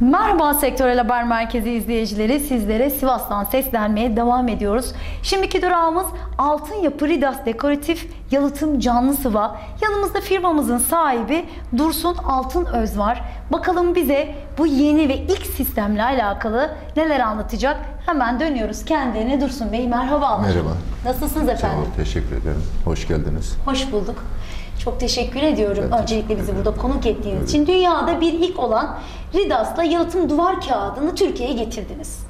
Merhaba Sektörel Haber Merkezi izleyicileri. Sizlere Sivas'tan seslenmeye devam ediyoruz. Şimdiki durağımız Altın Yapı Ridas Dekoratif Yalıtım Canlı Sıva. Yanımızda firmamızın sahibi Dursun Altın Öz var. Bakalım bize bu yeni ve ilk sistemle alakalı neler anlatacak? Hemen dönüyoruz kendilerine Dursun Bey. Merhabalar. Merhaba. Nasılsınız Sağ efendim? olun, teşekkür ederim. Hoş geldiniz. Hoş bulduk. Çok teşekkür ediyorum. Ben Öncelikle bizi burada konuk ettiğiniz için. Dünyada bir ilk olan Ridas'la yalıtım duvar kağıdını Türkiye'ye getirdiniz.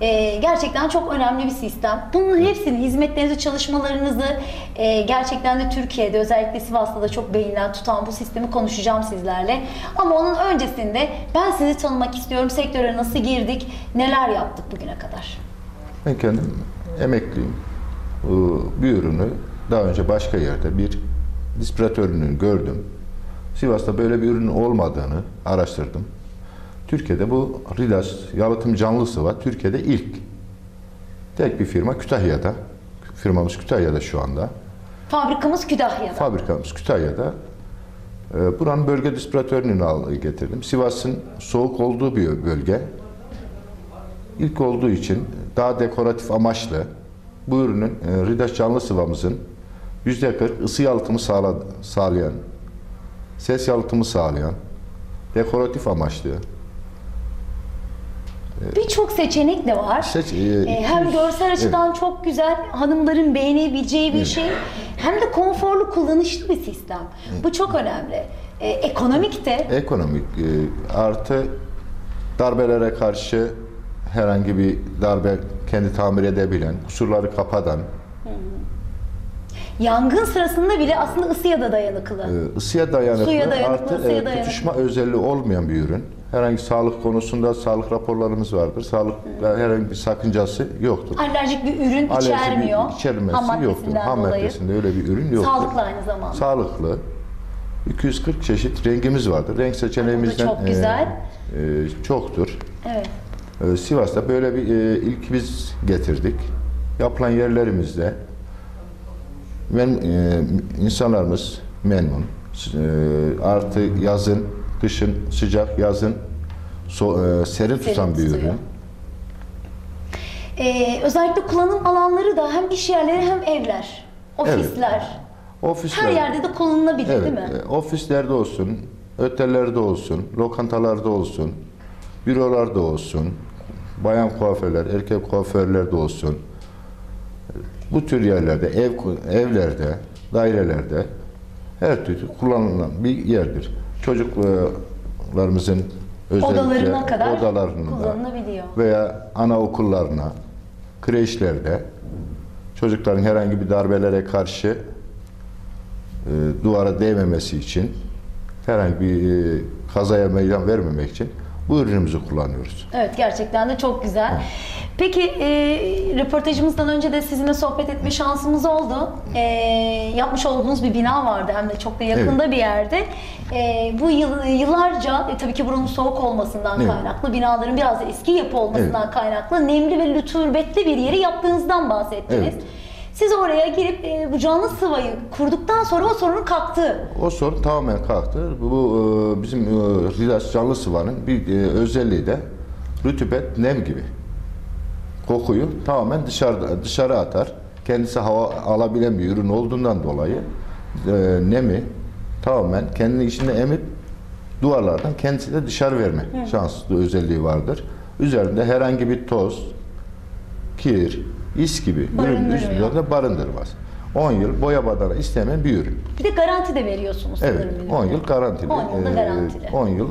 Ee, gerçekten çok önemli bir sistem. Bunun hepsini, hizmetlerinizi, çalışmalarınızı e, gerçekten de Türkiye'de özellikle Sivas'ta da çok beğenilen, tutan bu sistemi konuşacağım sizlerle. Ama onun öncesinde ben sizi tanımak istiyorum. Sektöre nasıl girdik, neler yaptık bugüne kadar? Ben kendim emekliyim. Bu bir ürünü daha önce başka yerde bir dispiratörünü gördüm. Sivas'ta böyle bir ürün olmadığını araştırdım. Türkiye'de bu Ridas yalıtım canlı sıva Türkiye'de ilk. Tek bir firma Kütahya'da. Firmamız Kütahya'da şu anda. Fabrikamız Kütahya'da. Fabrikamız Kütahya'da. Ee, Buranın bölge dispiratörünü getirdim. Sivas'ın soğuk olduğu bir bölge. İlk olduğu için daha dekoratif amaçlı bu ürünün e, Ridaş canlı sıvamızın %40 ısı yalıtımı sağla, sağlayan, ses yalıtımı sağlayan, dekoratif amaçlı. Birçok seçenek de var. Seç- e, Ee, hem 200 görsel açıdan çok güzel, hanımların beğenebileceği bir Evet. şey. Hem de konforlu, kullanışlı bir sistem. Bu çok önemli. Ee, ekonomik de. Ekonomik e, artı darbelere karşı herhangi bir darbe kendi tamir edebilen, kusurları kapatan, Yangın sırasında bile aslında ısıya da dayanıklı. e, ısıya dayanıklı, Suya dayanıklı, artı ısıya e, dayanıklı. tutuşma özelliği olmayan bir ürün. Herhangi sağlık konusunda sağlık raporlarımız vardır. Sağlık herhangi bir sakıncası yoktur. Alerjik bir ürün Alerji bir içermiyor. içermesi ham yoktur. Ham dolayı. maddesinde öyle bir ürün yoktur. Sağlıklı aynı zamanda. Sağlıklı. 240 çeşit rengimiz vardır. Renk seçeneğimizden çok güzel. e, e, çoktur. Evet. Ee, Sivas'ta böyle bir e, ilk biz getirdik. Yapılan yerlerimizde men, e, insanlarımız memnun. E, artı yazın, kışın sıcak, yazın so, e, serin tutan bir ürün. Ee, özellikle kullanım alanları da hem iş yerleri hem evler, ofisler. Ofisler, Her yerde de kullanılabilir evet, değil mi? e, ofislerde olsun, ötellerde olsun, lokantalarda olsun, bürolarda olsun, bayan kuaförler, erkek kuaförlerde olsun. Bu tür yerlerde, ev evlerde, dairelerde her türlü kullanılan bir yerdir. Çocuklarımızın özellikle Odalarına kadar odalarında kullanılabiliyor. veya anaokullarına, kreşlerde çocukların herhangi bir darbelere karşı e, duvara değmemesi için herhangi bir e, kazaya meydan vermemek için bu ürünümüzü kullanıyoruz. Evet gerçekten de çok güzel. Peki e, röportajımızdan önce de sizinle sohbet etme şansımız oldu. E, yapmış olduğunuz bir bina vardı hem de çok da yakında bir yerde. E, bu yıl, yıllarca e, tabii ki buranın soğuk olmasından Evet. kaynaklı, binaların biraz da eski yapı olmasından Evet. kaynaklı nemli ve rutubetli bir yeri yaptığınızdan bahsettiniz. Evet. Siz oraya girip e, bu canlı sıvayı kurduktan sonra o sorunun kalktı. O sorun tamamen kalktı. Bu, e, bizim e, Rilas canlı sıvanın bir e, özelliği de rutubet, nem gibi. Kokuyu tamamen dışarıda dışarı atar. Kendisi hava alabilen bir ürün olduğundan dolayı e, nemi tamamen kendi içinde emip duvarlardan kendisi de dışarı verme şanslı özelliği vardır. Üzerinde herhangi bir toz, kir, is gibi ürün üzerinde barındırmaz. 10 yıl boya badana istemeyen bir ürün. Bir de garanti de veriyorsunuz Evet, sanırım. 10 yıl garantili. 10 yılda Ee, garantili. 10 yıl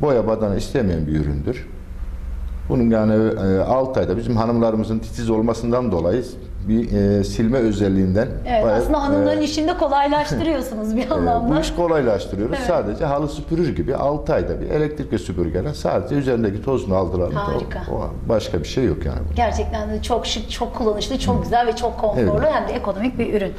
boya badana istemeyen bir üründür. Bunun yani 6 ayda bizim hanımlarımızın titiz olmasından dolayı bir e, silme özelliğinden Evet, bayağı, aslında hanımların e, işini de kolaylaştırıyorsunuz bir e, anlamda. bu iş kolaylaştırıyoruz. Evet. Sadece halı süpürür gibi 6 ayda bir elektrikli süpürgeler sadece üzerindeki tozunu aldıran Harika. o, o başka bir şey yok yani. Gerçekten de çok şık, çok kullanışlı, çok güzel ve çok konforlu Evet. hem de ekonomik bir ürün.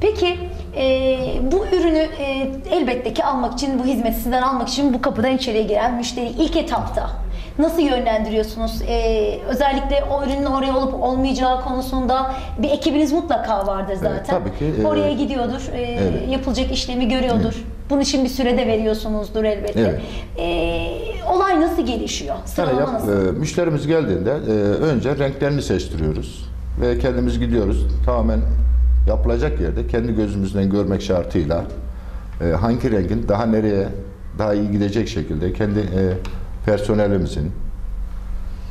Peki e, bu ürünü e, elbette ki almak için, bu hizmeti sizden almak için bu kapıdan içeriye giren müşteri ilk etapta nasıl yönlendiriyorsunuz? E, özellikle o ürünün oraya olup olmayacağı konusunda bir ekibiniz mutlaka vardır zaten. tabii ki, e, Oraya gidiyordur, e, evet. yapılacak işlemi görüyordur. Bunun için bir sürede veriyorsunuzdur elbette. Evet. E, olay nasıl gelişiyor? Yani Sıralama yap- nasıl? e, müşterimiz geldiğinde e, önce renklerini seçtiriyoruz ve kendimiz gidiyoruz tamamen yapılacak yerde kendi gözümüzden görmek şartıyla e, hangi rengin daha nereye daha iyi gidecek şekilde kendi e, personelimizin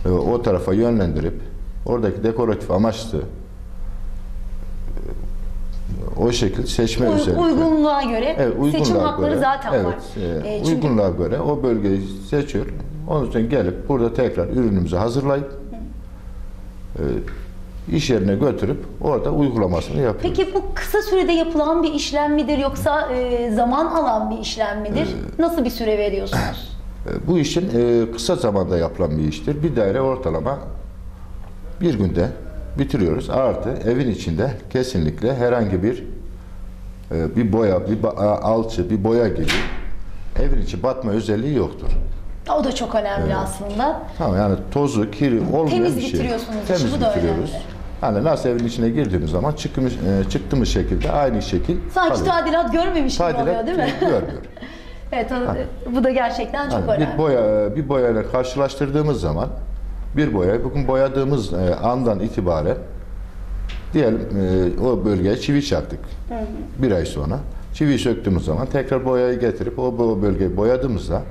e, o tarafa yönlendirip oradaki dekoratif amaçlı e, o şekilde seçme Uy- özellikle. uygunluğa göre Evet, uygunluğa seçim hakları göre, zaten evet, var. e, E, çünkü uygunluğa göre o bölgeyi seçiyor. Onun için gelip burada tekrar ürünümüzü hazırlayıp e, iş yerine götürüp orada uygulamasını yapıyoruz. Peki bu kısa sürede yapılan bir işlem midir yoksa e, zaman alan bir işlem midir? Ee, Nasıl bir süre veriyorsunuz? E, Bu işin e, kısa zamanda yapılan bir iştir. Bir daire ortalama bir günde bitiriyoruz. Artı evin içinde kesinlikle herhangi bir e, bir boya, bir alçı, bir boya gibi evin içi batma özelliği yoktur. O da çok önemli aslında. Tamam yani tozu, kiri olmayan Temiz bir şey. bitiriyorsunuz işi, Temiz bu da bitiriyoruz. önemli. Hani nasıl evin içine girdiğimiz zaman çıktığımız, çıktığımız şekilde aynı şekil Sanki kalıyor. tadilat görmemiş gibi oluyor Tadilat değil mi? görmüyor. Evet, o- bu da gerçekten çok Yani önemli. bir boya bir boyayla karşılaştırdığımız zaman bir boyayı bugün boyadığımız e, andan itibaren diyelim e, o bölgeye çivi çaktık. Bir ay sonra çiviyi söktüğümüz zaman tekrar boyayı getirip o, o bölgeyi boyadığımızda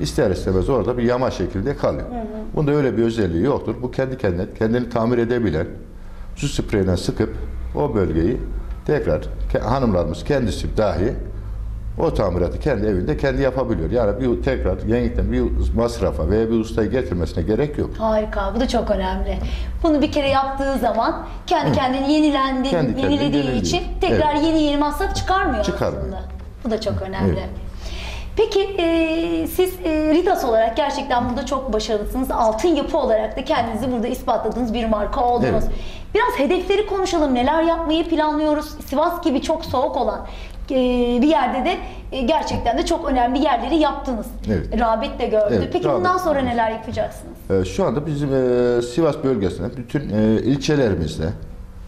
ister istemez orada bir yama şekilde kalıyor. Bunda öyle bir özelliği yoktur. Bu kendi kendine kendini tamir edebilen su spreyiyle sıkıp o bölgeyi tekrar ke- hanımlarımız kendisi dahi o tamiratı kendi evinde kendi yapabiliyor. Yani bir tekrar yeniden bir masrafa veya bir ustayı getirmesine gerek yok. Harika, bu da çok önemli. Bunu bir kere yaptığı zaman kendi kendini yenilendi, Kendi yenilediği yeniliyor. için tekrar Evet. yeni yeni masraf çıkarmıyor, Çıkarmıyor. aslında. Bu da çok önemli. Evet. Peki e, siz e, Ridas olarak gerçekten burada çok başarılısınız. Altın yapı olarak da kendinizi burada ispatladığınız bir marka oldunuz. Evet. Biraz hedefleri konuşalım. Neler yapmayı planlıyoruz? Sivas gibi çok soğuk olan e, bir yerde de e, gerçekten de çok önemli yerleri yaptınız. Evet. Rağbet de gördü. Evet, Peki rağbet. bundan sonra neler yapacaksınız? Ee, Şu anda bizim e, Sivas bölgesinde bütün e, ilçelerimizde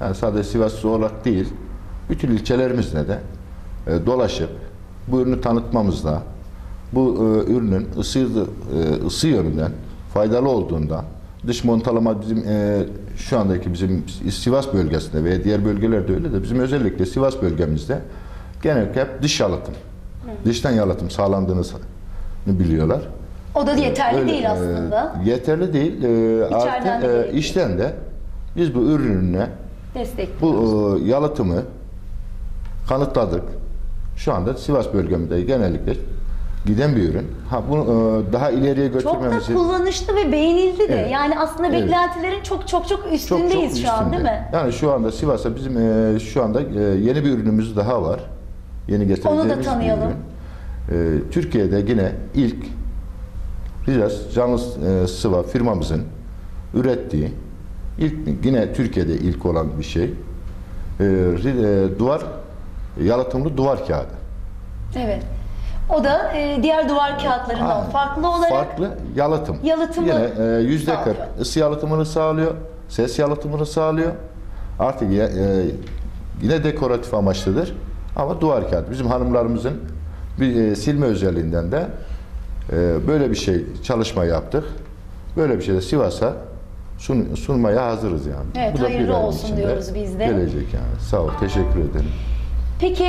yani sadece Sivas olarak değil bütün ilçelerimizde de e, dolaşıp bu ürünü tanıtmamızda bu e, ürünün ısı, e, ısı yönünden faydalı olduğunda dış montalama bizim e, şu andaki bizim Sivas bölgesinde ve diğer bölgelerde öyle de bizim özellikle Sivas bölgemizde genellikle hep dış yalıtım. Dıştan yalıtım sağlandığını biliyorlar. O da yeterli Öyle, değil e, aslında. yeterli değil. E, İçeriden artı de e, işten de biz bu ürününe bu e, yalıtımı kanıtladık. Şu anda Sivas bölgeminde genellikle giden bir ürün. Ha bunu e, daha ileriye Çok da götürmemiz kullanışlı ve beğenildi de. Evet. Yani aslında Evet. beklentilerin çok çok çok çok üstündeyiz çok şu an üstünde. değil mi? Yani şu anda Sivas'ta bizim e, şu anda e, yeni bir ürünümüz daha var. Yeni getireceğimiz bir tanıyalım. ürün. E, Türkiye'de yine ilk Ridas canlı e, sıva firmamızın ürettiği ilk yine Türkiye'de ilk olan bir şey. E, ri- e, duvar yalıtımlı duvar kağıdı. Evet. O da e, diğer duvar kağıtlarından Ha, farklı olarak farklı yalıtım. Yalıtımı Yine e, yüzde. 40 ısı yalıtımını sağlıyor, ses yalıtımını sağlıyor. Artık e, yine dekoratif amaçlıdır. Ama duvar kağıdı. Bizim hanımlarımızın bir e, silme özelliğinden de e, böyle bir şey çalışma yaptık. Böyle bir şey de Sivas'a sun, sunmaya hazırız yani. Evet, Bu da bir hayırlı ayın olsun içinde diyoruz biz de. Gelecek yani. Sağ ol, teşekkür ederim. Peki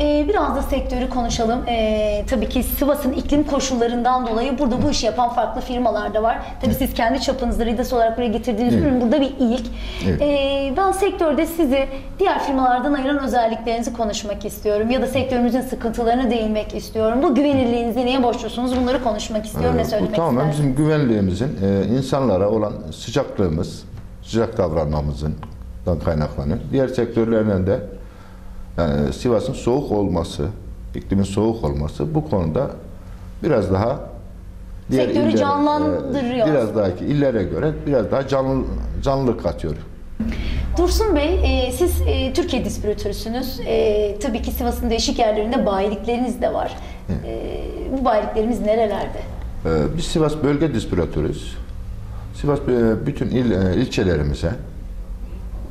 e, biraz da sektörü konuşalım. E, tabii ki Sivas'ın iklim koşullarından dolayı burada bu işi yapan farklı firmalar da var. Tabii siz kendi çapınızda Ridas olarak buraya getirdiğiniz Evet. ürün burada bir ilk. Evet. E, ben sektörde sizi diğer firmalardan ayıran özelliklerinizi konuşmak istiyorum. Ya da sektörümüzün sıkıntılarına değinmek istiyorum. Bu güvenilirliğinizi neye borçlusunuz bunları konuşmak istiyorum. Ee, ne söylemek Bu tamamen istersiniz? bizim güvenliğimizin, e, insanlara olan sıcaklığımız, sıcak davranmamızdan kaynaklanıyor. Diğer sektörlerden de yani Sivas'ın soğuk olması, iklimin soğuk olması bu konuda biraz daha Sektörü illere, canlandırıyor e, biraz aslında. daha illere göre biraz daha canlı, canlılık katıyor. Dursun Bey, e, siz e, Türkiye distribütörüsünüz. E, tabii ki Sivas'ın değişik yerlerinde bayilikleriniz de var. E, bu bayiliklerimiz nerelerde? Ee, Biz Sivas bölge distribütörüyüz. Sivas e, bütün il, e, ilçelerimize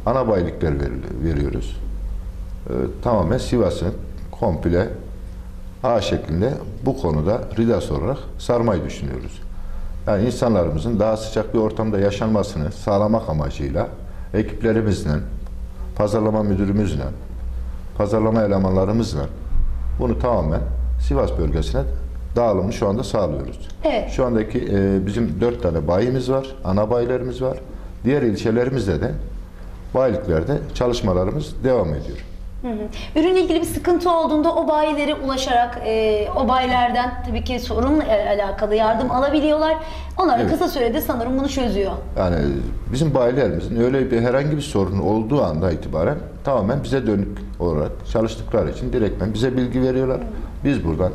ana bayilikler verili- veriyoruz. Ee, Tamamen Sivas'ın komple A şeklinde bu konuda Ridas olarak sarmayı düşünüyoruz. Yani insanlarımızın daha sıcak bir ortamda yaşanmasını sağlamak amacıyla ekiplerimizle, pazarlama müdürümüzle, pazarlama elemanlarımızla bunu tamamen Sivas bölgesine dağılımını şu anda sağlıyoruz. Evet. Şu andaki e, bizim dört tane bayimiz var, ana bayilerimiz var. Diğer ilçelerimizde de bayiliklerde çalışmalarımız devam ediyor. Hı hı. Ürünle ilgili bir sıkıntı olduğunda o bayilere ulaşarak e, o bayilerden tabii ki sorunla alakalı yardım alabiliyorlar. Onlar Evet. kısa sürede sanırım bunu çözüyor. Yani bizim bayilerimizin öyle bir herhangi bir sorun olduğu anda itibaren tamamen bize dönük olarak çalıştıkları için direktmen bize bilgi veriyorlar. Biz buradan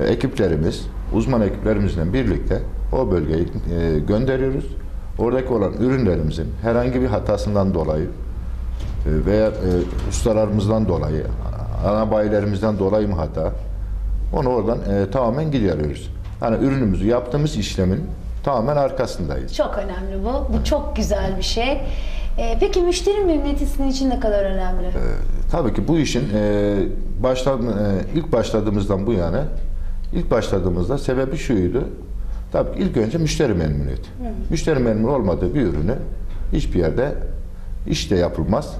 e, ekiplerimiz, uzman ekiplerimizle birlikte o bölgeye e, gönderiyoruz. Oradaki olan ürünlerimizin herhangi bir hatasından dolayı e, veya e, ustalarımızdan dolayı, ana bayilerimizden dolayı mı hata, onu oradan e, tamamen gideriyoruz. Yani ürünümüzü yaptığımız işlemin tamamen arkasındayız. Çok önemli bu. Bu çok güzel bir şey. E, peki müşteri memnuniyeti sizin için ne kadar önemli? Tabii ki bu işin e, baştan, e, ilk başladığımızdan bu yana ilk başladığımızda sebebi şuydu. Tabii ki ilk önce müşteri memnuniyeti. Müşteri memnun olmadığı bir ürünü hiçbir yerde işte yapılmaz.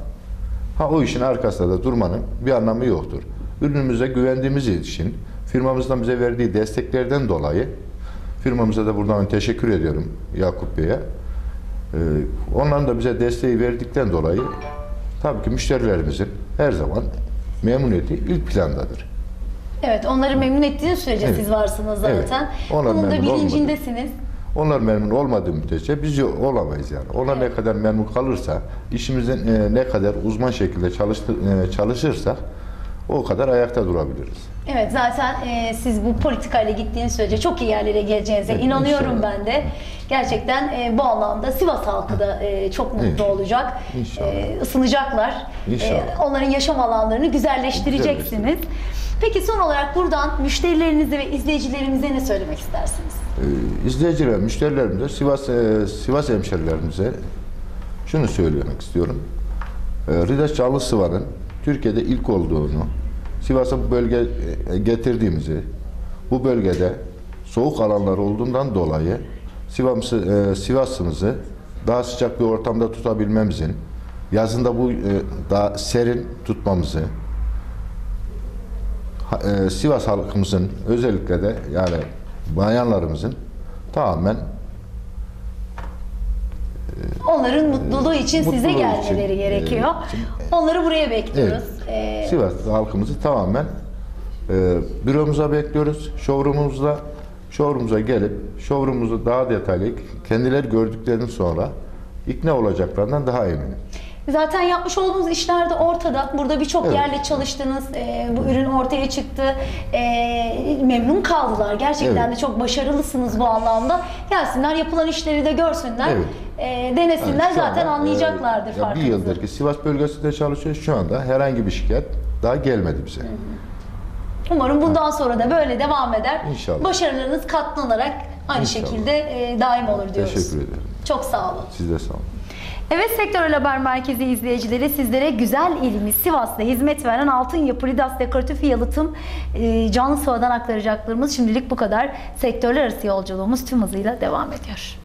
Ha o işin arkasında da durmanın bir anlamı yoktur. Ürünümüze güvendiğimiz için firmamızdan bize verdiği desteklerden dolayı firmamıza da buradan teşekkür ediyorum Yakup Bey'e. Ee, onların da bize desteği verdikten dolayı tabii ki müşterilerimizin her zaman memnuniyeti ilk plandadır. Evet, onları memnun ettiğiniz sürece Evet. siz varsınız zaten. Evet. Bunun da bilincindesiniz. Onlar memnun olmadığı müddetçe biz olamayız yani. Onlar ne kadar memnun kalırsa, işimizin e, ne kadar uzman şekilde çalıştı, e, çalışırsak o kadar ayakta durabiliriz. Evet zaten e, siz bu politikayla gittiğiniz sürece çok iyi yerlere geleceğinize Evet, inanıyorum inşallah. ben de. Gerçekten e, bu anlamda Sivas halkı da e, çok mutlu İnşallah. olacak. İnşallah. E, ısınacaklar. İnşallah. E, onların yaşam alanlarını güzelleştireceksiniz. Peki son olarak buradan müşterilerinize ve izleyicilerimize ne söylemek istersiniz? Ee, izleyiciler, müşterilerimize, Sivas e, Sivas hemşerilerimize şunu söylemek istiyorum. E, Ridaş Canlı Sıvar'ın Türkiye'de ilk olduğunu, Sivas'a bu bölge e, getirdiğimizi, bu bölgede soğuk alanlar olduğundan dolayı Sivas'ı, e, Sivas'ımızı daha sıcak bir ortamda tutabilmemizin, yazında bu e, daha serin tutmamızı, e, Sivas halkımızın özellikle de yani bayanlarımızın tamamen Onların mutluluğu için size mutluluğu gelmeleri için, gerekiyor. e, için, Onları buraya bekliyoruz. E, Sivas halkımızı tamamen e, büromuza bekliyoruz. Showroom'umuzda showroom'umuza gelip showroom'umuzu daha detaylı kendileri gördüklerinin sonra ikna olacaklarından daha eminim. Zaten yapmış olduğunuz işler de ortada. Burada birçok Evet. yerle çalıştınız. Ee, bu ürün ortaya çıktı. Ee, memnun kaldılar. Gerçekten Evet. de çok başarılısınız bu anlamda. Gelsinler yapılan işleri de görsünler. Evet. Ee, denesinler. Yani Zaten anda, anlayacaklardır e, ya bir farkınızı. yıldır ki Sivas bölgesinde çalışıyoruz. Şu anda herhangi bir şikayet daha gelmedi bize. Umarım bundan sonra da böyle devam eder. İnşallah. Başarılarınız katlanarak aynı İnşallah. şekilde e, daim olur diyoruz. Teşekkür ederim. Çok sağ olun. Siz de sağ olun. Evet Sektörel Haber Merkezi izleyicileri sizlere güzel ilimiz Sivas'ta hizmet veren Altın Yapı Ridas Dekoratif Yalıtım e, canlı sıvadan aktaracaklarımız şimdilik bu kadar. Sektörler arası yolculuğumuz tüm hızıyla devam ediyor.